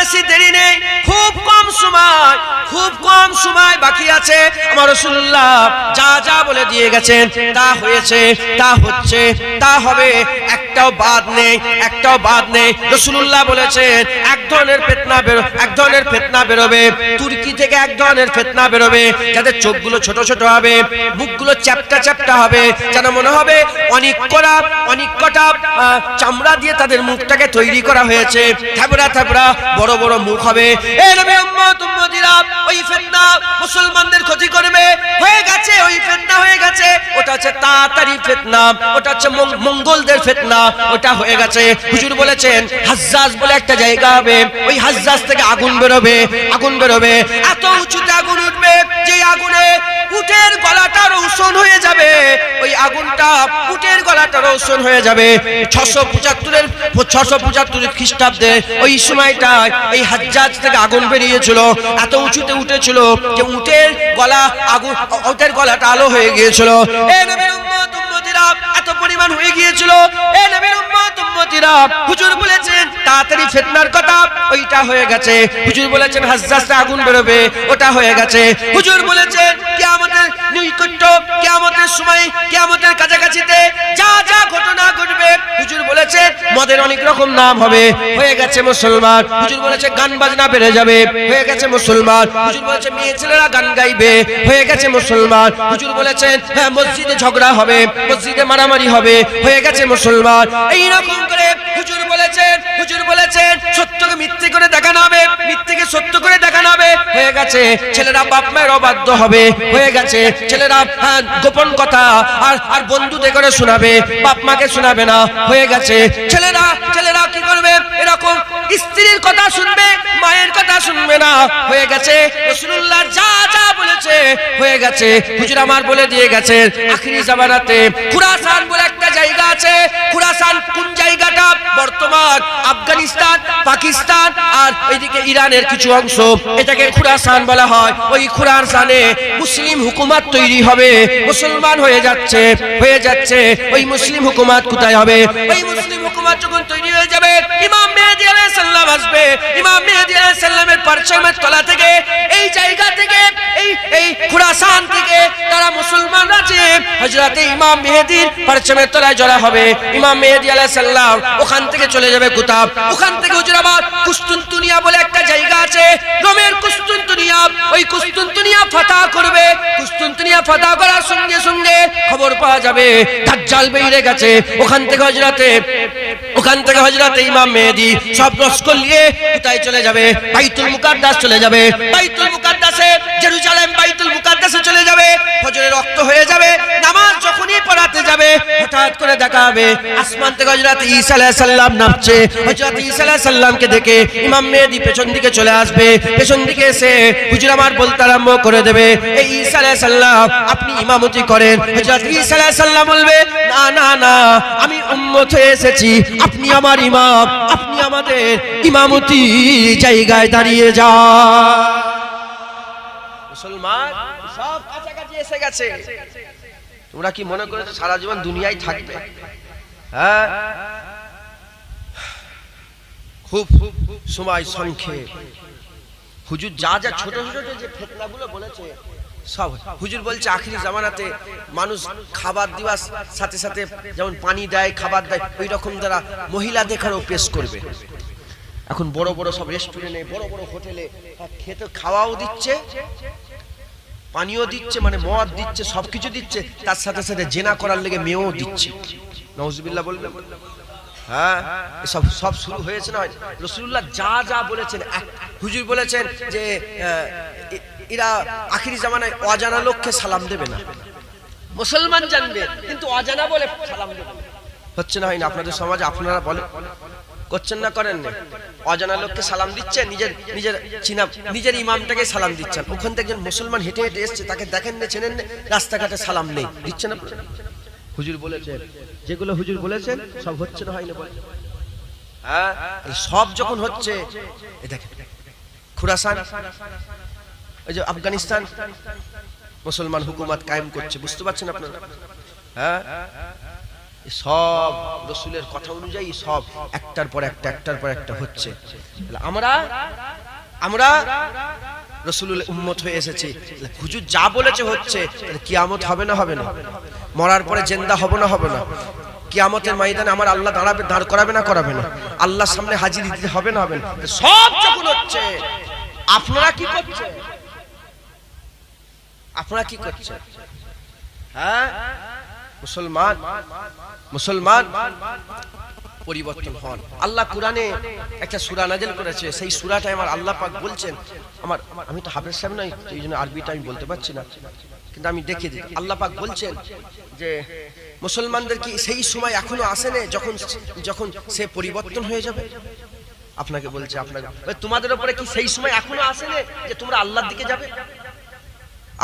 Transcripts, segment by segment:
বেশি দেরি নেই। খুব কম সময়, খুব কম সময় বাকি আছে। আমার রসুল্লাহ যা যা বলে দিয়ে গেছেন, তা হয়েছে, তা হচ্ছে, তা হবে। একটাও বাদ নেই, একটাও বাদ নেই। রসুল্লাহ বলেছেন, এক ধরনের ফেতনা বেরো, এক ধরনের ফেতনা বেরোবে। তুর্কি থেকে এক ধরনের ফেতনা বেরোবে। যাদের চোখগুলো ছোট ছোট হবে মুখগুলো চ্যাপটা চ্যাপটা হবে, যেন মনে হবে অনেক করা অনেক কটা চামড়া দিয়ে তাদের মুখটাকে তৈরি করা হয়েছে। থাবড়া থাবড়া বড় বড় মুখ হবে। ওই ফিতনা মুসলমানদের ক্ষতি করবে। হয়ে গেছে, ওই ফিতনা হয়ে গেছে। ওটা হচ্ছে তাড়াতাড়ি ফিতনা, ওটা হচ্ছে মঙ্গলদের ফিতনা। ওটা হয়ে গেছে। হুজুর বলেছেন, হাজ্জাজ বলে একটা জায়গা হবে। ওই হাজ্জাজ থেকে আগুন বেরোবে আগুন বেরোবে। এত উঁচুতে আগুন উঠবে, যে আগুনে উটের গলাটা রৌশন হয়ে যাবে। ওই আগুনটা উটের গলাটা রৌশন হয়ে যাবে। ছশো পঁচাত্তরের ছশো পঁচাত্তরের খ্রিস্টাব্দে ওই সময়টায় এই হাজ্জাজ থেকে আগুন বেরিয়েছিল। এত উঁচুতে উঠেছিল যে উটের গলা আগুন, উটের গলাটা আলো হয়ে গিয়েছিল। এ নবীর এত হয়ে গিয়েছিল। এ নবীর উম্মত, উম্মতিরা, হুজুর বলেছেন, তাড়াতাড়ি ফিতনার কথা, ওইটা হয়ে গেছে। হুজুর বলেছেন হাজ্জাজে আগুন বেরোবে, ওটা হয়ে গেছে। হুজুর বলেছেন নৈকট্য কিয়ামতের সময়, কিয়ামতের কাছাকাছিতে যা যা ঘটনা ঘটবে, হুজুর বলেছে, মদের অনেক রকম নাম হবে। হয়ে গেছে মুসলমান। হুজুর বলেছে, গান বাজনা বেড়ে যাবে। হয়ে গেছে মুসলমান। হুজুর বলেছে, মেয়ে ছেলেরা গান গাইবে। হয়ে গেছে মুসলমান। হুজুর বলেছেন হ্যাঁ মসজিদে ঝগড়া হবে, মসজিদে মারামারি হবে। হয়ে গেছে মুসলমান। এই রকম করে বলেছেন হুজুর বলেছেন সত্যকে মিথ্যে করে দেখানো হবে মিথ্যেকে সত্য করে দেখানো হবে। হয়ে গেছে ছেলেরা বাপ মায়ের অবাধ্য হবে। হয়ে গেছে ছেলেরা হ্যাঁ, গোপন কথা আর আর বন্ধুদের করে শোনাবে বাপ মাকে শোনাবে না। হয়ে গেছে ছেলেরা ছেলেরা কি করবে? এরকম স্ত্রীর কথা শুনবে মায়ের কথা শুনবে না। হয়ে গেছে রসুল্লাহ যা যা বলেছে। হয়ে গেছে হুজুর আমার বলে দিয়ে গেছে আখিরি জামানাতে খুরাসান বলে জায়গা আছে। খুরাসান কোন জায়গাটা? বর্তমান আফগানিস্তান, পাকিস্তান আর ওইদিকে ইরানের কিছু অংশ। এটাকে খুরাসান বলা হয়। ওই খুরাসানে মুসলিম হুকুমাত তৈরি হবে। মুসলমান হয়ে যাচ্ছে হয়ে যাচ্ছে। ওই মুসলিম হুকুমাত কোথায় হবে? ওই মুসলিম হুকুমাত যখন তৈরি হয়ে যাবে, ইমাম মেহেদি আলাইহিস সালাম আসবে। ইমাম মেহেদি আলাইহিস সালামের পারচামের তলা থেকে, এই জায়গা থেকে, এই এই খুরাসান থেকে তারা মুসলমানরা যে হযরতে ইমাম মেহেদির পারচামের তলায় জড়া হবে। ইমাম মেহেদি আলাইহিস সালাম ওখান থেকে চলে যাবে কুতাব। ওখান থেকে হুজুরাবাদ কুস্তুনতুনিয়া বলে একটা জায়গা আছে। রোমের কুস্তুনতুনিয়া। ওই কুস্তুনতুনিয়া ফাতা করবে। কুস্তুনতুনিয়া ফাতা করার সঙ্গে সঙ্গে খবর পাওয়া যাবে। দাজ্জাল বেরিয়ে গেছে। ওখান থেকে হযরতে, ওখান থেকে হযরতে ইমাম মেহেদি সব লস্কর নিয়ে কোথায় চলে যাবে। বাইতুল মুকাদ্দাস চলে যাবে। বাইতুল মুকাদ্দাসে জেরুজালেম বাইতুল মুকাদ্দাসে চলে যাবে। ফজরের রক্ত হয়ে যাবে। নামাজ যখনই পড়াতে যাবে, হঠাৎ করে দেখা হবে আসমান থেকে হযরত ঈসা আলাইহিস সালাম নামছে। হযরত ঈসা আলাইহিস সালামকে দেখে ইমাম মেহেদি পেছন দিকে চলে আসবে। পেছন দিকে এসে হুজুর আমার বলতে আরম্ভ করে দেবে, এই ঈসা আলাইহিস সালাম, আপনি ইমামতি করেন। হযরত ঈসা আলাইহিস সালাম বলবে, না না না, আমি উম্মত হয়ে এসেছি। আপনি আমার ইমাম, আপনি আমাদের ইমামতি জায়গায় দাঁড়িয়ে যান। মুসলমান, সব কাছাকাছি এসে গেছে। তোমরা কি মনে করেছ সারা জীবন দুনিয়ায় থাকবে? হ্যাঁ? খুব সময় সংক্ষেপ। হুজুর যা যা ছোট ছোট যে ফেতনাগুলো বলেছে সব হুজুর বলছে আখিরি জামানাতে মানুষ খাবার দিবার সাথে সাথে যেমন পানি দেয় খাবার দেয় ওই রকম তারা মহিলা দেখারও পেশ করবে। এখন বড় বড় সব রেস্টুরেন্টে বড় বড় হোটেলে খেতে খাওয়াও দিচ্ছে। পানিও দিচ্ছে মানে মদ দিচ্ছে, সবকিছু দিচ্ছে, তার সাথে সাথে জেনা করার লেগে মেয়েও দিচ্ছে। নজবিল্লা বললেন হ্যাঁ সব সব শুরু হয়েছে না রসুল্লাহ যা যা বলেছেন হুজুর বলেছেন যে এরা আখিরি জামানায় অজানা লোককে সালাম দেবে না। মুসলমান জানবে, কিন্তু অজানা বলে সালাম দেবে হচ্ছে না হয় না, আপনাদের সমাজে আপনারা বলেন করছেন না করেন না অজানা লোককে সালাম দিচ্ছেন নিজের নিজের চিনা, নিজের ইমামটাকে সালাম দিচ্ছেন। ওখান থেকে একজন মুসলমান হেঁটে হেঁটে এসছে, তাকে দেখেন না, চেনেন না, রাস্তাঘাটে সালাম নেই। দিচ্ছেন? হুজুর বলেছেন, যেগুলো হুজুর বলেছেন, সব হচ্ছে না হয় না বলে। হ্যাঁ? সব যখন হচ্ছে দেখেন, খুরাসান ওই যে আফগানিস্তান, মুসলমান হুকুমত কায়েম করছে, বুঝতে পারছেন আপনারা? হ্যাঁ? সব রসুলের কথা অনুযায়ী সব একটার পর একটা, একটার পর একটা হচ্ছে। আমরা আমরা রসুলের উম্মত হয়ে এসেছি। হুজুর যা বলেছে হচ্ছে কিয়ামত হবে না হবে না? মরার পরে জেন্দা হবে না হবে না? কিয়ামতের ময়দানে আমার আল্লাহ দাঁড়াবে, দাঁড় করাবে না করাবে না? আল্লাহর সামনে হাজির দিতে হবে না হবে না? সব যখন হচ্ছে, আপনারা কি করছেন? আপনারা কি করছেন? হ্যাঁ? মুসলমান মুসলমান পরিবর্তন হন। আল্লাহ কোরআনে একটা সুরা নাজিল করেছে, সেই সুরাটাই আমার আল্লাহ পাক বলছেন। আমার আমি তো হাফেজ সাহেব নই এই জন্য আরবিটা আমি বলতে পারছি না। কিন্তু আমি দেখে দিই। আল্লাহ পাক বলছেন যে, মুসলমানদের কি সেই সময় এখনও আসেনি যখন যখন সে পরিবর্তন হয়ে যাবে? আপনাকে বলছে, আপনাকে তোমাদের উপরে কি সেই সময় এখনও আসেনি যে তোমরা আল্লাহর দিকে যাবে?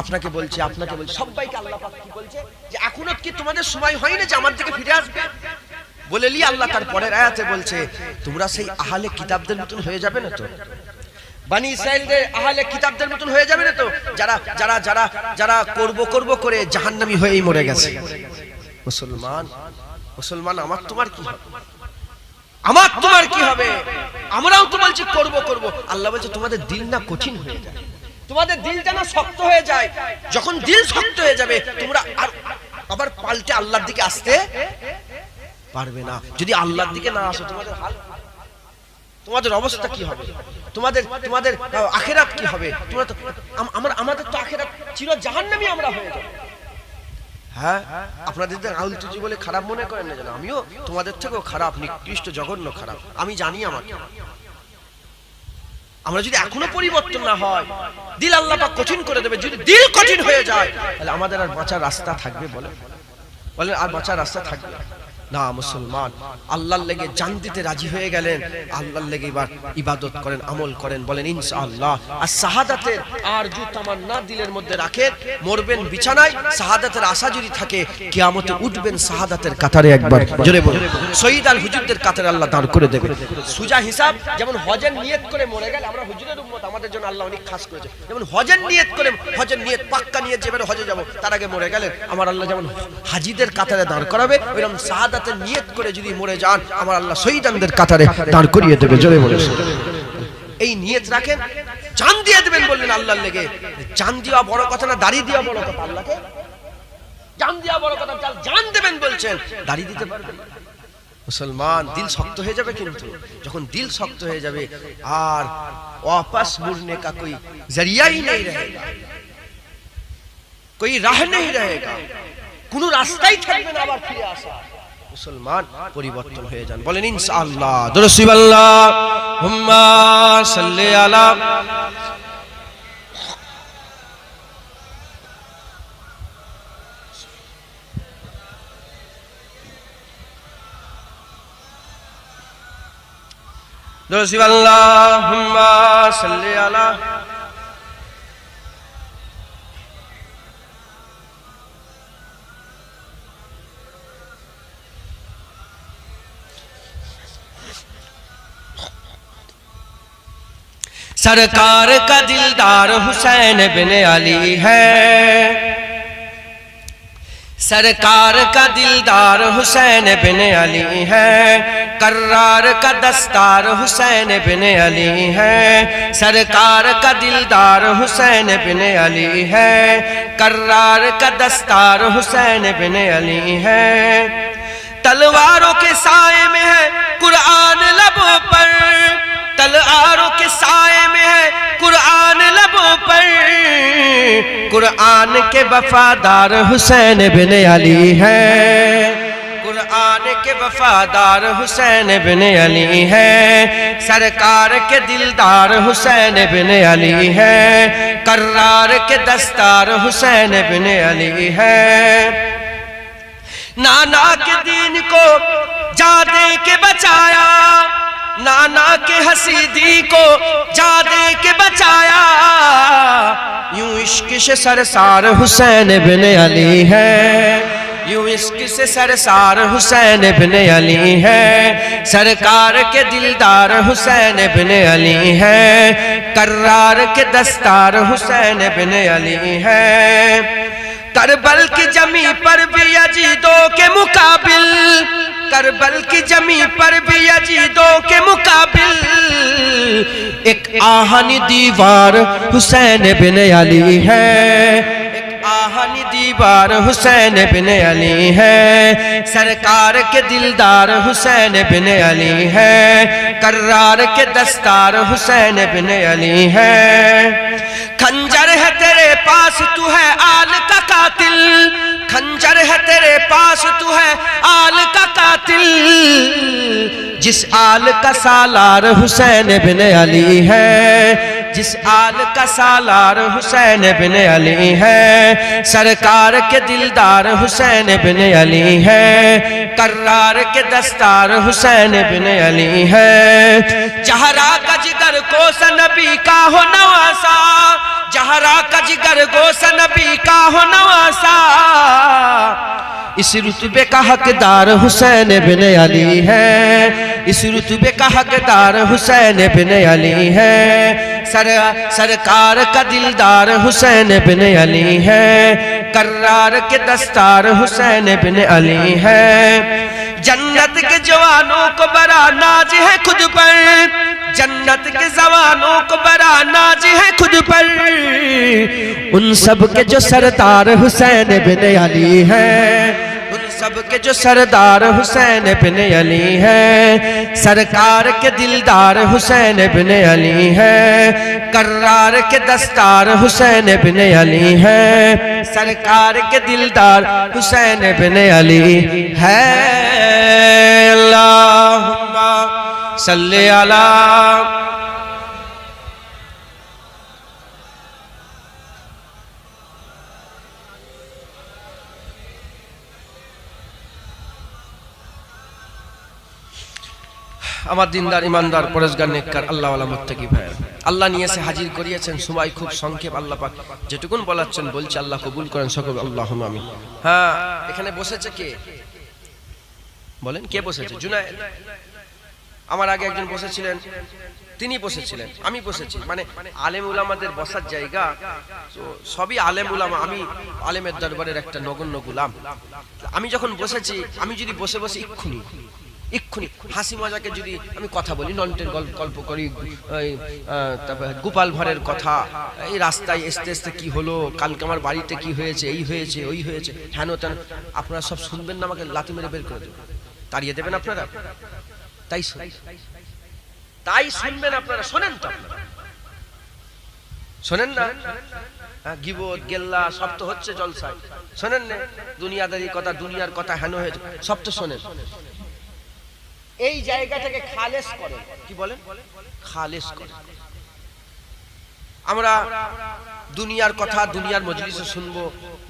আপনাকে বলছে আপনাকে বলছে, সবাইকে আল্লাহ কি বলছে যে এখনও কি তোমাদের সময় হয়নি যে আমার দিকে ফিরে আসবে? বলে লি, আল্লাহ তার পরের আয়াতে বলছে, তোমরা সেই আহালে কিতাবদের মতন হয়ে যাবে না তো? বানি ইসরায়েলদের আহলে কিতাবদের মতন হয়ে যাবে না তো? যারা যারা যারা যারা করব করব করে জাহান্নামী হয়েই মরে গেছে। মুসলমান মুসলমান, আমার তোমার কি আমার তোমার কি হবে? আমরাও তো বলছি করব করব। আল্লাহ বলছে, তোমাদের দিল না কঠিন হয়ে যায়। তোমাদের দিলটা না শক্ত হয়ে যায়। যখন দিল শক্ত হয়ে যাবে, তোমরা আর আবার পাল্টে আল্লাহর দিকে আসতে পারবে না। যদি আল্লাহর দিকে না আসো, তোমাদের হাল তোমাদের অবস্থা কি হবে? তোমাদের তোমাদের আখেরাত কি হবে? তোমরা তো, আম- আমরা, আমাদের তো আখেরাত চির জাহান্নামী আমরা হয়ে যাব। হ্যাঁ আপনাদের রাহুল তুজি বলে খারাপ মনে করেন না যেন? আমিও তোমাদের থেকেও খারাপ, নিকৃষ্ট, জঘন্য খারাপ। আমি জানি আমাকে। আমরা যদি এখনও পরিবর্তন না হয়, দিল আল্লাহ পাক কঠিন করে দেবে। যদি দিল কঠিন হয়ে যায়, তাহলে আমাদের আর বাঁচার রাস্তা থাকবে বলে। বলেন, আর বাঁচার রাস্তা থাকবে না। না মুসলমান। আল্লাহর লেগে জান দিতে রাজি হয়ে গেলেন। আল্লাহর লেগে এবার ইবাদত করেন, আমল করেন, বলেন, ইনশাআল্লাহ। আর শাহাদাতের আর জু তামান্না দিলের মধ্যে রাখেন, মরবেন বিছানায়, শাহাদাতের আশা যদি থাকে, কিয়ামতে উঠবেন শাহাদাতের কাতারে একবার। জোরে বলুন, শহীদ আল হুজুরদের কাতারে আল্লাহ দাঁড় করে দেবেন। সুজা হিসাব, যেমন হজের নিয়ত করে মরে গেলে, আমরা হুজুরের উম্মত, আমাদের জন্য আল্লাহ অনেক খাস করেছে। যেমন হজের নিয়ত করে, হজের নিয়ত, পাক্কা নিয়ত যেভাবে হজে যাব, তার আগে মরে গেলেন আমার আল্লাহ যেমন হাজিদের কাতারে দাঁড় করাবে, ওইরকম শাহাদাতের নিয়ত করে যদি মরে যান আমার আল্লাহ শহীদানদের কাতারে দাঁড় করিয়ে দেবে জোরে বলে এই নিয়ত রাখেন চান দিয়ে দেবেন বললেন আল্লাহর লেগে চান দেওয়া বড় কথা না দাড়ি দেওয়া বড় কথা আল্লাহকে জান দেওয়া বড় কথা চাল জান দেবেন বলছেন দাড়ি দিতে পারবেন মুসলমান দিল শক্ত হয়ে যাবে কিন্তু যখন দিল শক্ত হয়ে যাবে আর वापस मुड़ने का कोई जरिया ही नहीं रहेगा कोई राह नहीं रहेगा কোনো রাস্তাই থাকবে না আবার ফিরে আসা মুসলমান পরিবর্তন হয়ে যান। বলেন ইনশাআল্লাহ। দরসিবাল্লাহ। হুম্মা সাল্লি আলা দরসিবাল্লাহ। হুম্মা সাল্লি আলা سرکار کا دلدار حسین بن علی ہے۔ سرکار کا دلدار حسین بن علی ہے۔ کرار کا دستار حسین بن علی ہے۔ سرکار کا دلدار حسین بن علی ہے۔ کرار کا دستار حسین بن علی ہے۔ تلواروں کے سائے میں ہے قرآن لبوں پر۔ تلعاروں کے سائے میں ہے قرآن لبوں پر۔ قرآن کے وفادار حسین بن علی ہے۔ قرآن کے وفادار حسین بن علی ہے۔ سرکار کے دلدار حسین بن علی ہے۔ کرار کے دستار حسین بن علی ہے۔ نانا کے دین کو جادے کے بچایا۔ نانا کے حسیدی کو جا دے کے بچایا۔ یوں عشق سے سرسار حسین بن علی ہے۔ یوں عشق سے سرسار حسین بن علی ہے۔ سرکار کے دلدار حسین بن علی ہے۔ کرار کے دستار حسین بن علی ہے۔ کربل کی جمی پر بھی عجیدوں کے مقابل کربل کی جمی پر بھی عجیدوں کے مقابل ایک آہنی دیوار حسین بن علی ہے۔ آہنی دیوار حسین بن علی ہے۔ سرکار کے دلدار حسین بن علی ہے۔ کرار کے دستار حسین بن علی ہے۔ کھنجر ہے تیرے پاس تو ہے آل کا قاتل۔ کھنجر ہے تیرے پاس जिस आल का सालार हुसैन बिन अली है جس آل کا سالار حسین بن علی ہے، سرکار کے دلدار حسین بن علی ہے، کرار کے دستار حسین بن علی ہے۔ جہرا کا جگر کوس نبی کا ہو نواسا، جہرا کا جگر کوس نبی کا ہو نواسا۔ اس رتبے کا حقدار حسین بن علی ہے، اس رتبے کا حقدار حسین بن علی ہے۔ سر، سرکار کا دلدار حسین بن علی ہے۔ کرار کے دستار حسین بن علی ہے۔ جنت کے جوانوں کو برا ناج ہے خود پر۔ جنت کے زوانوں کو برا ناج ہے خود پر۔ ان سب کے جو سرطار حسین بن علی ہے سب کے جو سردار حسین ابن علی ہے، سرکار کے دلدار حسین ابن علی ہے، کرار کے دستار حسین ابن علی ہے، سرکار کے دلدار حسین ابن علی ہے۔ اللہم صلی اللہ আমার দিনদার, ইমানদার, পরেশগার, নেককার আল্লাহ আলা মুত্তাকি ভাই আল্লাহ নিয়ে এসে হাজির করিয়েছেন, সময় খুব সংক্ষেপ, আল্লাহ পাক যেটুকুন বলাচ্ছেন, বলছে, আল্লাহ কবুল করেন, সকল আল্লাহ আমি হ্যাঁ এখানে বসেছে কে? বলেন, কে বসেছে? জুনায়েদ। আমার আগে একজন বসেছিলেন, তিনি বসেছিলেন, আমি বসেছি। মানে আলেম উলামাদের বসার জায়গা সবই আলেম উলামা, আমি আলেমের দরবারের একটা নগণ্য গুলাম। আমি যখন বসেছি, আমি যদি বসে বসে ইক্ষুনি এক্ষুনি হাসি মজাকে যদি আমি কথা বলি নন্টের গল্প করি তারপর গোপাল ভাঁড়ের কথা এই রাস্তায় আসতে আসতে কি হলো কালকে আমার বাড়িতে কি হয়েছে এই হয়েছে ওই হয়েছে হেন তেন আপনারা সব শুনবেন না আমাকে লাথি মেরে বের করে দেবেন তাড়িয়ে দেবেন আপনারা? তাই তাই শুনবেন আপনারা শোনেন তো শোনেন না? হ্যাঁ, গিবত গেল্লা সব তো হচ্ছে জলসায়। শোনেন না? দুনিয়াদারি কথা দুনিয়ার কথা হেন হয়েছে সব তো শোনেন। এই জায়গাটাকে খালেস করেন কি বলেন? খালেস করেন আমরা দুনিয়ার কথা, দুনিয়ার মজলিসে শুনব,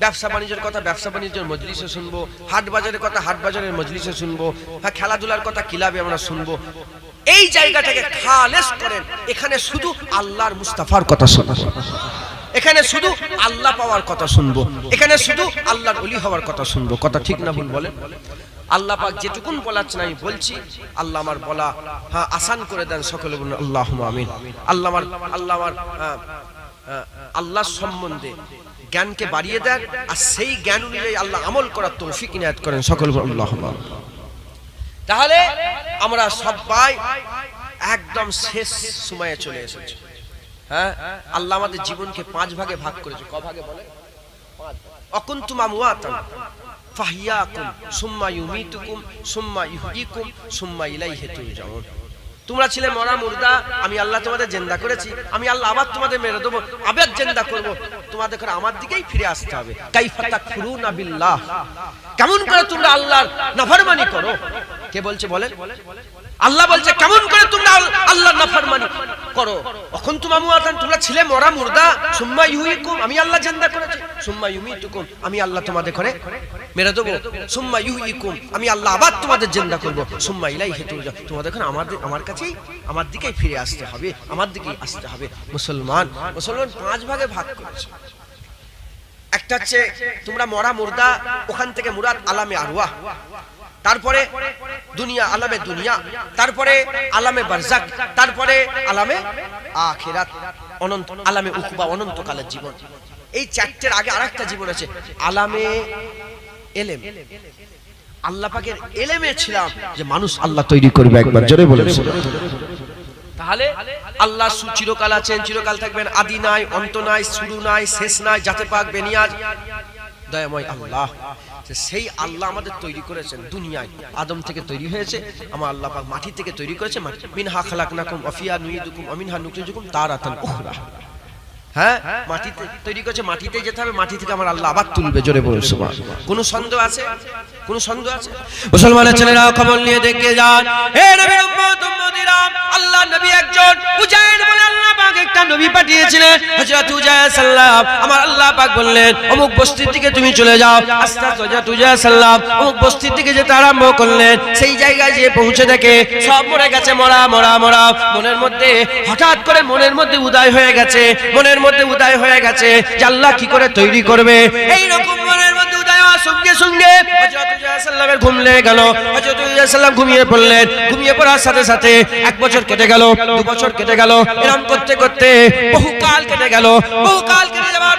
ব্যবসা বাণিজ্যের কথা, ব্যবসা বাণিজ্যের মজলিসে শুনব, হাট বাজারের কথা, হাট বাজারের মজলিসে শুনব হ্যাঁ খেলাধুলার কথা, কিলাবে আমরা শুনব। এই জায়গাটাকে খালেস করেন। এখানে শুধু আল্লাহর মুস্তাফার কথা শুনব। এখানে শুধু আল্লাহ পাওয়ার কথা শুনব। এখানে শুধু আল্লাহর অলি হওয়ার কথা শুনব। কথা ঠিক না ভুল বলেন? আল্লাহ পাক যেটুকুন বলাচ্ছেন আমি বলছি আল্লাহ আমার বলা হ্যাঁ আসান করে দেন সকলে বলুন আল্লাহ আমিন। আল্লাহ আমার আল্লাহ আমার আহ, আহ, আল্লাহর সম্বন্ধে জ্ঞানকে বাড়িয়ে দেন আর সেই জ্ঞান অনুযায়ী আল্লাহ আমল করার তৌফিক ইনায়াত করেন সকল আল্লাহ। তাহলে আমরা সবাই একদম শেষ সময়ে চলে এসেছি। হ্যাঁ আল্লাহ আমাদের জীবনকে পাঁচ ভাগে ভাগ করেছে ক ভাগে বলে? অকুন্তুম আমওয়াতান তোমরা ছিলে মরা মুর্দা, আমি আল্লাহ তোমাদের জেন্দা করেছি, আমি আল্লাহ আবার তোমাদের মেরে দেবো, আবার জেন্দা করব। তোমাদের আমার দিকেই ফিরে আসতে হবে। কাইফা না বিল্লাহ। কেমন করে তোমরা আল্লাহর নাফরমানি করো? কে বলছে বলেন? আল্লাহ বলছে, কেমন করে তোমরা আল- আল্লাহর নাফরমানি করো? এখন তোমা মুআতান তোমরা ছিলে মরা মুর্দা, সুম্মা ইউহিকুম, আমি আল্লাহ জিন্দা করেছি। সুম্মা ইউমিতুকুম, আমি আল্লাহ তোমাদের করে মেরে দেবো। সুম্মা ইউহিকুম, আমি আল্লাহ আবার তোমাদের জিন্দা করব। সুম্মা ইলাইহি তুরজা, তোমাদের এখন আমাদের আমার কাছেই, আমার দিকেই ফিরে আসতে হবে, আমার দিকেই আসতে হবে। মুসলমান মুসলমান পাঁচ ভাগে ভাগ করেছে। একটা হচ্ছে, তোমরা মরা মুর্দা, ওখান থেকে মুরাদ আলামে আরওয়াহ। তারপরে দুনিয়া আলামে দুনিয়া, তারপরে আলামে বারজাক, তারপরে আলামে আখিরাত, অনন্ত, আলামে উকুবা, অনন্তকালের জীবন। এই চারটের আগে আরেকটা জীবন আছে, আলামে এলেম। আল্লাহ পাকের এলেমে ছিলাম যে মানুষ আল্লাহ তৈরি করবে একবার, জোরে বলেছে তাহলে আল্লাহ সু- চিরকাল আছেন, চিরকাল থাকবেন, আদি নাই, অন্ত নাই, শুরু নাই, শেষ নাই, যাতে পাক বেনিয়াজ। দয়াময় আল্লাহ। সেই আল্লাহ আমাদের তৈরি করেছেন দুনিয়ায়। আদম থেকে তৈরি হয়েছে, আমার আল্লাহ পাক মাটি থেকে তৈরি করেছে, মাটি নুই খালাকনাকুম আফিয়া নুইদুকুম নুকুম তার তারাতান উখরা। আমার আল্লাহ পাক বললেন, অমুক বস্তির দিকে তুমি চলে যাও। আস্তে সাল্লাম অমুক বস্তির দিকে যেতে আরম্ভ করলেন। সেই জায়গায় যে পৌঁছে দেখে সব মরে গেছে, মরা মরা মরা। মনের মধ্যে, হঠাৎ করে মনের মধ্যে উদয় হয়ে গেছে। মনের মধ্যে উদয় হয়ে গেছে আল্লাহ কি করে তৈরি করবে? এই রকম মনের মধ্যে উদয় হওয়ার সঙ্গে সঙ্গে সাল্লামের গেল। সাথে সাথে এক বছর কেটে গেল, দু বছর কেটে গেল। এরকম করতে করতে বহুকাল কেটে গেল। বহুকাল কেটে যাওয়ার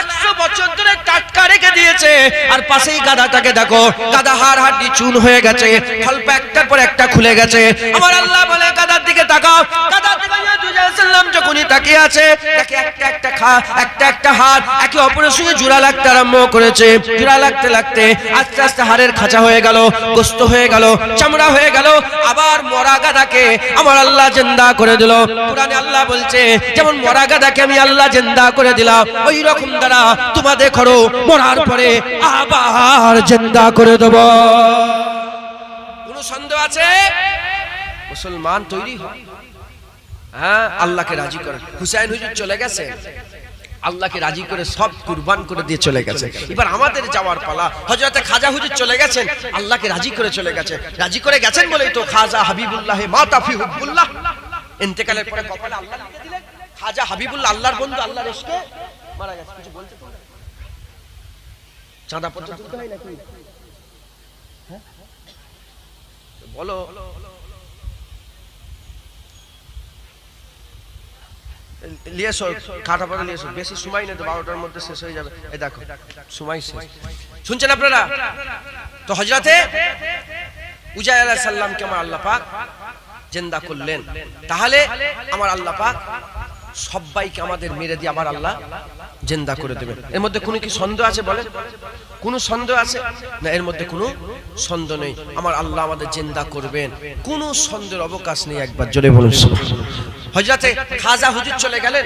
টাটকা আর পাশেই গাদাটাকে দেখো, গাদা হার হাড্ডি চুন হয়ে গেছে ফল্প একটার পর একটা খুলে গেছে। আমার আল্লাহ বলে, গাদার দিকে তাকাও, গাদার সাল্লাম যখনই তাকিয়ে আছে দেখে একটা একটা খা, একটা একটা হাড় একে অপরের সঙ্গে জোড়া লাগতে আরম্ভ করেছে। জোড়া লাগতে লাগতে আস্তে আস্তে হাড়ের খাঁচা হয়ে গেল, গোস্ত হয়ে গেল, চামড়া হয়ে গেল, আবার মরা গাদাকে আমার আল্লাহ জিন্দা করে দিল। কোরআনে আল্লাহ বলছে, যেমন মরা গাদাকে আমি আল্লাহ জিন্দা করে দিলাম ওই রকম দ্বারা তোমাদের করো মরার পরে আবার জিন্দা করে দেব। কোন সন্দেহ আছে? মুসলমান তৈরি হয়। হ্যাঁ আল্লাহকে রাজি করে। হুসাইন হুজুর চলে গেছে। আল্লাহকে রাজি করে সব কুরবান করে দিয়ে চলে গেছে। এবার আমাদের যাওয়ার পালা। হজরতে খাজা হুজুর চলে গেছেন, আল্লাহকে রাজি করে চলে গেছে। রাজি করে গেছেন বলেই তো খাজা হাবিবুল্লাহ মা তাফি হুবুল্লাহ ইন্তেকালের পরে কপালে আল্লাহ দিলেন। খাজা হাবিবুল্লাহ আল্লাহর বন্ধু, আল্লাহর এসকে মারা গেছে। কিছু বলতে পারবে? চাঁদা পত্র তুলতে হয় নাকি? হ্যাঁ? বলো। নিয়ে এসো নিয়ে এসো। বেশি সময় নেই তো বারোটার মধ্যে শেষ হয়ে যাবে। এই দেখো, সময় শেষ। শুনছেন আপনারা? তো হজরতে উজাই আলাহ সাল্লামকে আমার আল্লাহ পাক জেন্দা করলেন। তাহলে আমার আল্লাহ পাক সবাইকে আমাদের মেরে দিয়ে আবার আল্লাহ জেন্দা করে দেবেন। এর মধ্যে কোনো কি সন্দেহ আছে বলেন? কোনো সন্দেহ আছে? না, এর মধ্যে কোনো সন্দেহ নেই। আমার আল্লাহ আমাদের জেন্দা করবেন। কোনো সন্দেহের অবকাশ নেই একবার। জোরে বলুন হজরতে খাজা হুজুর চলে গেলেন।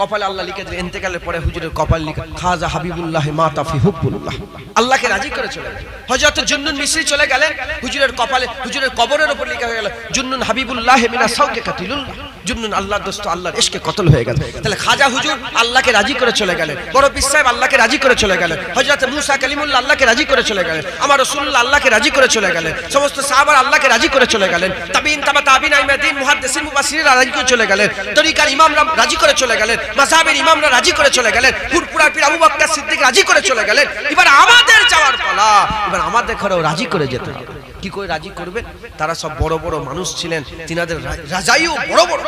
কপালে আল্লাহ লিখে দিলেন, ইন্তেকালের পরে হুজুরের কপাল লিখে খাজা হাবিবুল্লাহ মা তাফি হুবুল্লাহ আল্লাহকে রাজি করে চলে হযরত জুন্নুন মিশরি চলে গেলেন, হুজুরের কপালে, হুজুরের কবরের উপর লেখা গেল, জুন্নুন হাবিবুল্লাহ মিনা সাউকে কাতিলুল্লাহ জুন্নুন আল্লাহর দোস্ত, আল্লাহর ইশকে কতল হয়ে গেল। তাহলে খাজা হুজুর আল্লাহকে রাজি করে চলে গেলেন, বড় পীর সাহেব আল্লাহকে রাজি করে চলে গেলেন, হযরত মুসা কালিমুল্লাহ আল্লাহকে রাজি করে চলে গেলেন, আমার রাসূলুল্লাহ আল্লাহকে রাজি করে চলে গেলেন, সমস্ত সাহাবার আল্লাহকে রাজি করে চলে গেলেন, তাবিন তাবা তাবিন আইমাদিন মুহাদ্দিসিন মুফাসসিররা রাজি করে চলে গেলেন, তরিকার ইমামরা রাজি করে চলে গেলেন মাযহাবের ইমামরা রাজি করে চলে গেলেন ফুরফুরা পীর আবু বকর সিদ্দিক রাজি করে চলে গেলেন। এবার আমাদের যাওয়ার পালা। এবার আমাদের ঘরেও রাজি করে যেতে হবে। কি করে রাজি করবে? তারা সব বড় বড় মানুষ ছিলেন, তিনাদের রাজাইও বড় বড়।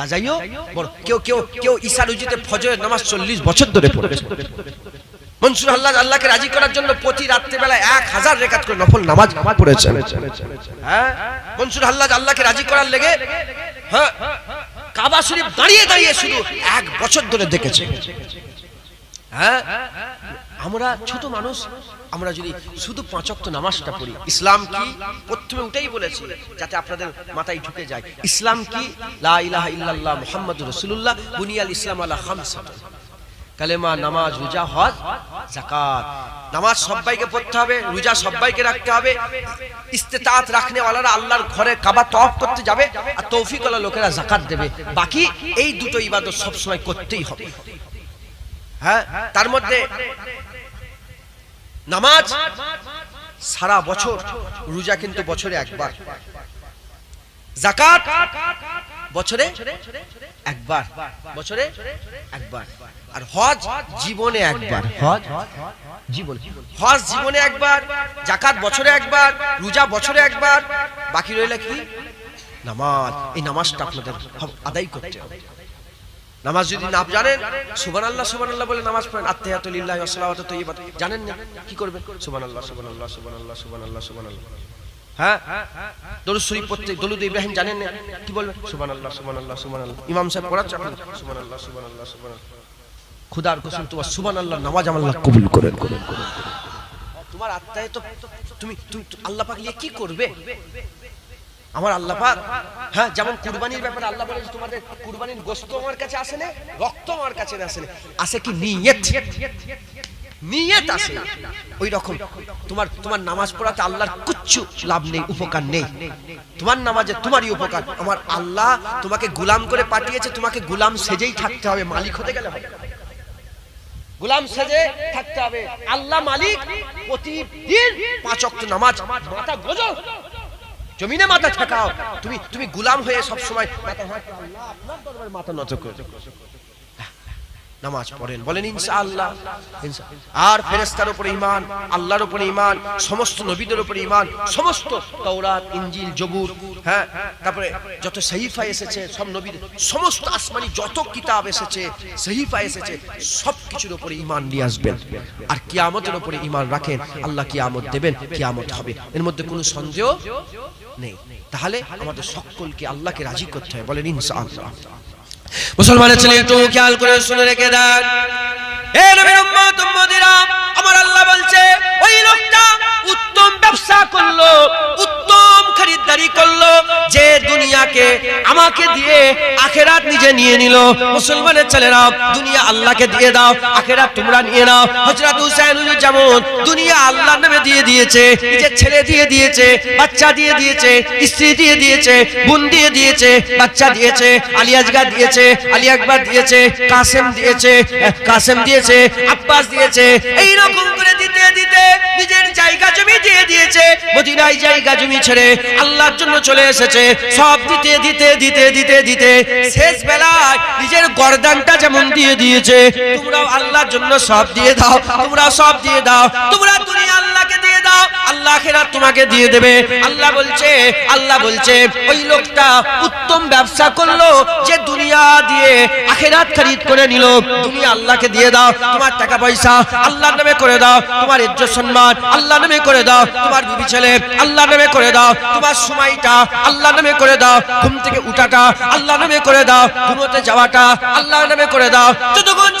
রাজাইও বড় কেউ কেউ কেউ ঈশা রুজিতে ফজরের নামাজ চল্লিশ বছর ধরে পড়বে। মনসুর আল্লাহ আল্লাহকে রাজি করার জন্য প্রতি রাত্রিবেলা এক হাজার রেখাত করে নফল নামাজ পড়েছেন। হ্যাঁ? মনসুর আল্লাহ আল্লাহকে রাজি করার লেগে হ্যাঁ? কাবা শরীফ দাঁড়িয়ে দাঁড়িয়ে শুধু এক বছর ধরে দেখেছে। হ্যাঁ? আমরা ছোট মানুষ, আমরা যদি শুধু পাঁচক্ত নামাজটা পড়ি, ইসলাম কি? প্রথমে ওটাই বলেছি, যাতে আপনাদের মাথায় ঢুকে যায়। ইসলাম কি? লা ইলাহা ইল্লাল্লাহ মুহাম্মাদুর রাসূলুল্লাহ, বুনিয়াল ইসলাম আলা খামসাত কালেমা, নামাজ, রোজা, হজ, যাকাত। নামাজ সবাইকে পড়তে হবে, রোজা সবাইকে রাখতে হবে। ইস্তেতাত রাখনে ওয়ালারা আল্লাহর ঘরে কাবা তওয়াফ করতে যাবে আর তৌফিক ওয়ালা লোকেরা জাকাত দেবে। বাকি এই দুটো ইবাদত সব সময় করতেই হবে। হ্যাঁ? তার মধ্যে নামাজ সারা বছর, রোজা কিন্তু বছরে একবার। জাকাত বছরে একবার বছরে একবার। আর হজ জীবনে একবার। হজ? জীবন। হজ জীবনে একবার জাকাত বছরে একবার রোজা বছরে একবার। বাকি রইল কি? নামাজ। এই নামাজটা আপনাদের আদায় করতে হবে। নামাজ যদি না জানেন সুবহানাল্লাহ সুবহানাল্লাহ বলে নামাজ পড়েন। লিল্লাহি ওয়া জানেন না? কি করবেন? সুবহানাল্লাহ সুবহানাল্লাহ সুবহানাল্লাহ সুবহানাল্লাহ সুবহানাল্লাহ। হ্যাঁ? জানেন না? কি ইমাম নামাজ তোমার আত্মায় তো তুমি তুমি আল্লাহ নিয়ে কি করবে? আমার আল্লাহ হ্যাঁ যেমন কুরবানির ব্যাপারে আল্লাহ বলে তোমাদের কুরবানির গোশত আমার কাছে আসে না, রক্ত আমার কাছে আসে না। আসে কি নিয়ত? নিয়ত আসে ওই রকম তোমার তোমার নামাজ পড়াতে আল্লাহর কিচ্ছু লাভ নেই, উপকার নেই। তোমার নামাজে তোমারই উপকার। আমার আল্লাহ তোমাকে গুলাম করে পাঠিয়েছে, তোমাকে গুলাম সেজেই থাকতে হবে, মালিক হতে গেলে গোলাম সেজে থাকতে হবে। আল্লাহ মালিক প্রতিদিন পাঁচ ওয়াক্ত নামাজ, মাথা গোজো। জমিনে মাথা ঠেকাও। তুমি তুমি গুলাম হয়ে সব সময় মাথা হাত আল্লাহ আপনার দরবারে মাথা নত করে। নামাজ পড়েন, বলেন ইনশাআল্লাহ। ইনশা- আর ফেরেশতার উপরে ইমান আল্লাহর উপরে ঈমান, সমস্ত নবীদের উপরে ঈমান, সমস্ত তাওরাত, ইনজিল জবুর হ্যাঁ তারপরে যত সহিফা এসেছে, সব নবীর, সমস্ত আসমানি যত কিতাব এসেছে সহিফা এসেছে, সব কিছুর উপরে ইমান নিয়ে আসবেন। আর কিয়ামতের উপরে ইমান রাখেন, আল্লাহ কিয়ামত দেবেন, কিয়ামত হবে। এর মধ্যে কোনো সন্দেহ নেই। তাহলে আমাদের সকলকে আল্লাহকে রাজি করতে হয় বলেন ইনশাআল্লাহ। মুসলমানের ছেলে একটু খেয়াল করে শুনে রেখে দেন। আমার আল্লাহ বলছে ওই লোকটা উত্তম ব্যবসা করল, উত্তম খরিদ্দারি করল, যে দুনিয়াকে আমাকে দিয়ে আখেরাত নিজে নিয়ে নিল। মুসলমানের ছেলেরা, দুনিয়া আল্লাহকে দিয়ে দাও, আখেরাত তোমরা নিয়ে নাও। হযরত হুসাইন যেমন দুনিয়া আল্লাহর নামে দিয়ে দিয়েছে, নিজের ছেলে দিয়ে দিয়েছে, বাচ্চা দিয়ে দিয়েছে, স্ত্রী দিয়ে দিয়েছে, বোন দিয়ে দিয়েছে, বাচ্চা দিয়েছে, আলী আজগা দিয়েছে, আলী আকবর দিয়েছে, কাসেম দিয়েছে কাসেম দিয়েছে, আব্বাস দিয়েছে এই রকম নিজের জায়গা জমি দিয়ে দিয়েছে, মদিনায় জায়গা জমি ছেড়ে আল্লাহর জন্য চলে এসেছে। সব দিতে দিতে দিতে দিতে দিতে শেষ বেলায় নিজের গর্দানটা যেমন দিয়ে দিয়েছে, তোমরাও আল্লাহর জন্য সব দিয়ে দাও, তোমরা সব দিয়ে দাও, তোমরা দুনিয়া আল্লাহ আখেরাত তোমাকে দিয়ে দেবে। আল্লাহ বলছে আল্লাহ বলছে, ওই লোকটা উত্তম ব্যবসা করল, যে দুনিয়া দিয়ে আখেরাত খরিদ করে নিল। দুনিয়া আল্লাহকে দিয়ে দাও, তোমার টাকা পয়সা আল্লাহর নামে করে দাও, তোমার ইজ্জত সম্মান আল্লাহর নামে করে দাও, তোমার বিবি ছেলে আল্লাহর নামে করে দাও, তোমার সময়টা আল্লাহর নামে করে দাও, ঘুম থেকে উঠাটা আল্লাহর নামে করে দাও, ঘুমোতে যাওয়াটা আল্লাহর নামে করে দাও। যতক্ষণ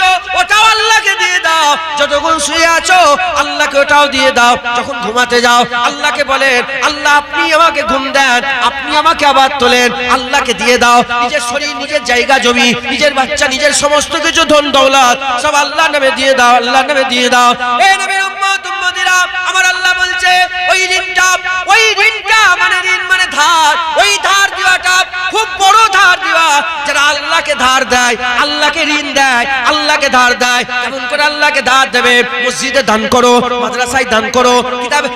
আছো, ওটাও আল্লাহকে দিয়ে দাও। যতক্ষণ শুয়ে আছো, আল্লাহকে ওটাও দিয়ে দাও। যখন ঘুমাতে যাও, আল্লাহকে বলেন, আল্লাহ, আপনি আমাকে ঘুম দেন, আপনি আমাকে আবার তোলেন। আল্লাহকে দিয়ে দাও। নিজের শরীর, নিজের জায়গা, জমি, নিজের বাচ্চা, নিজের সমস্ত কিছু, ধন, দৌলত, সব আল্লাহ নামে দিয়ে দাও আল্লাহ নামে দিয়ে দাও। এ নবীর আমার আল্লাহ বলছে, ওই ঋণটা ধার দেয়। এমন করে আল্লাহকে ধার দেবে? মসজিদে দান করো, মাদ্রাসায় দান করো, কিতাবে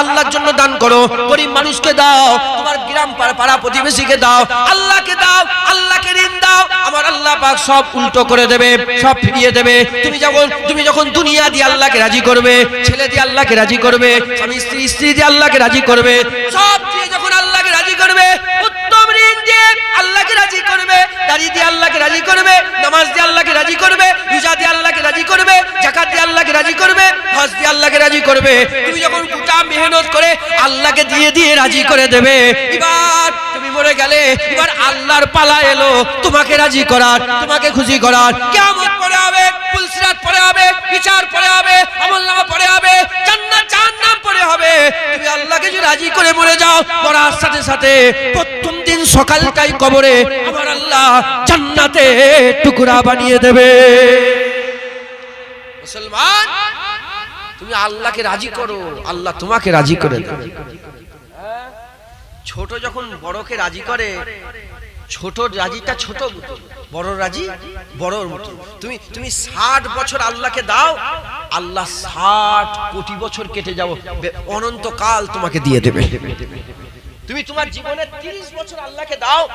আল্লাহর জন্য দান করো। গরিব মানুষকে দাও, তোমার গ্রাম পাড়া প্রতিবেশীকে দাও। আল্লাহকে দাও, আল্লাহকে ঋণ দাও, আমার আল্লাহ পাক সব উল্টো করে দেবে, সব ফিরিয়ে দেবে। তুমি যখন তুমি যখন দুনিয়া দিয়ে আল্লাহকে রাজি করবে, ছেলে দিয়ে আল্লাহকে রাজি করবে, স্বামী, স্ত্রী স্ত্রী দিয়ে আল্লাহকে রাজি করবে, সব করবে, নামাজ দিয়ে আল্লাহকে রাজি করবে, রোজা দিয়ে আল্লাহকে রাজি করবে জাকাত দিয়ে আল্লাহকে রাজি করবে, হজ দিয়ে আল্লাহকে রাজি করবে। তুমি যখন গোটা মেহনত করে আল্লাহকে দিয়ে দিয়ে রাজি করে দেবে, এবার তুমি মরে গেলে, এবার আল্লাহর পালা এলো, তোমাকে রাজি করার, তোমাকে খুশি করার। কিয়ামত পরে হবে পুলসিরাত পরে হবে, বিচার পরে হবে, আমলনামা পরে হবে, জান্নাত জাহান্নাম পরে হবে। তুমি আল্লাহকে যদি রাজি করে মরে যাও, মরার সাথে সাথে প্রথম দিন সকালটাই কবরে, আমার আল্লাহ জান্নাতে টুকরা বানিয়ে দেবে। মুসলমান, তুমি আল্লাহকে রাজি করো, আল্লাহ তোমাকে রাজি করে দেবে। ছোট যখন বড়কে রাজি করে, ছোট রাজিটা ছোট, বড় রাজি বড়র মতো। তুমি তুমি ষাট বছর আল্লাহকে দাও, আল্লাহ ষাট কোটি বছর কেটে যাও বে- অনন্তকাল তোমাকে দিয়ে দেবে। তুমি তোমার জীবনে তিরিশ বছর আল্লাহকে দাও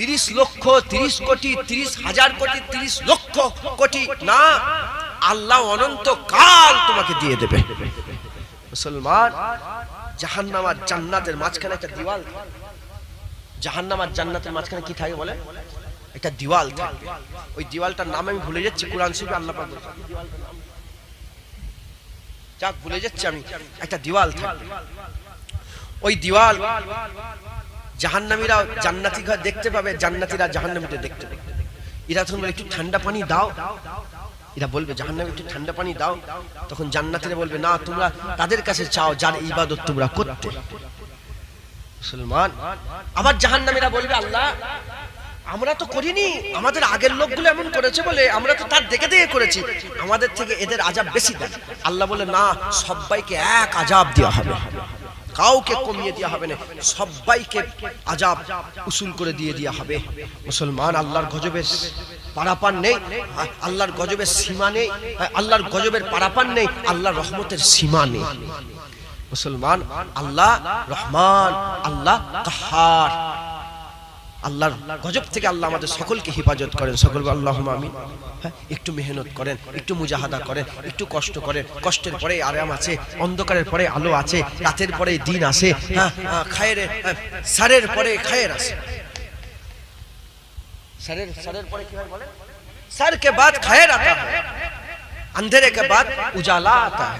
তিরিশ লক্ষ, তিরিশ কোটি, তিরিশ হাজার কোটি, তিরিশ লক্ষ কোটি। না, আল্লাহ অনন্ত কাল তোমাকে দিয়ে দেবে। মুসলমান, জাহান্নাম আর জান্নাতের মাঝখানে একটা দিওয়াল থাকে। জাহান্নাম আর জান্নাতের মাঝখানে কি থাকে বলে? একটা দিওয়াল থাকে। ওই দিওয়ালটার নাম আমি ভুলে যাচ্ছি, কোরআন শরীফে আল্লাহ পাক যাক ভুলে যাচ্ছি আমি, একটা দিওয়াল থাকে। ওই দিওয়াল জাহান্নামীরা জান্নাতি ঘর দেখতে পাবে, জান্নাতীরা জাহান্নামীদের দেখতে পাবে। এরা তখন বলে, একটু ঠান্ডা পানি দাও। এরা বলবে জাহান্নামী একটু ঠান্ডা পানি দাও। তখন জান্নাতীরা বলবে, না, তোমরা তাদের কাছে চাও, যার ইবাদত তোমরা করতে। মুসলমান, আবার জাহান্নামীরা বলবে, আল্লাহ, আমরা তো করিনি। আমাদের আগের লোকগুলো এমন করেছে বলে আমরা তো তার দেখে দেখে করেছি। আমাদের থেকে এদের আজাব বেশি দেয় আল্লাহ বলে, না, সবাইকে এক আজাব দেওয়া হবে। কাউকে কমিয়ে দেওয়া হবে না সবাইকে আজাব উসুল করে দিয়ে দেওয়া হবে। মুসলমান, আল্লাহর গজবের পারাপান নেই, আল্লাহর গজবের সীমা নেই, আল্লাহর গজবের পারাপান নেই, আল্লাহর রহমতের সীমা নেই। মুসলমান, আল্লাহ রহমান, আল্লাহ কাহার। আল্লাহর গজব থেকে আল্লাহ আমাদের সকলকে হেফাজত করেন সকল আল্লাহ আমিন হ্যাঁ একটু মেহনত করেন একটু মুজাহাদা করেন একটু কষ্ট করেন কষ্টের পরে আরাম আছে অন্ধকারের পরে আলো আছে রাতের পরে দিন আসে হ্যাঁ হ্যাঁ, খায়ের হ্যাঁ, সারের পরে খায়ের আসে সারের সারের পরে কি হয় বলে सर के बाद खैर आता है अंधेरे के बाद उजाला आता है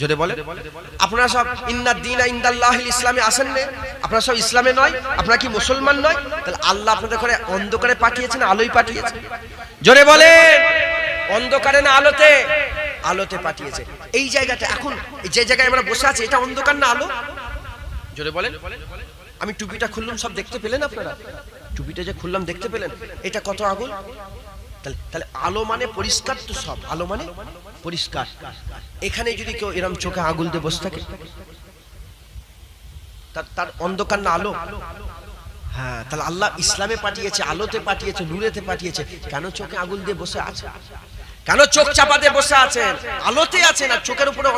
যদি বলে আপনারা সব ইন্না দিনা ইন্দাল্লাহিল ইসলামে আসেন না। আপনারা সব ইসলামে নয়, আপনারা কি মুসলমান নয়? তাহলে আল্লাহ আপনাদের করে অন্ধকারে পাঠিয়েছেন, আলোয় পাঠিয়েছেন। জোরে বলে অন্ধকারে না আলোতে? আলোতে পাঠিয়েছে। এই জায়গাটা এখন যে জায়গায় আমরা বসে আছি, এটা অন্ধকার না আলো? জোরে বলেন। আমি টুপিটা খুললাম, সব দেখতে পেলেন আপনারা? টুপিটা যে খুললাম, দেখতে পেলেন? এটা কত আগুন? তাহলে আলো মানে পরিষ্কার তো সব, আলো মানে পরিষ্কার। এখানে যদি কেউ এরম চোখে আঙুল দিয়ে বসে থাকে, তার অন্ধকার না আলো? হ্যাঁ তাহলে আল্লাহ ইসলামে পাঠিয়েছে, আলোতে পাঠিয়েছে, নূরেতে পাঠিয়েছে। কেন চোখে আগুল দিয়ে বসে আছে? কেন চোখ চাপা দিয়ে বসে আছেন? আলোতে আছে না চোখের উপরে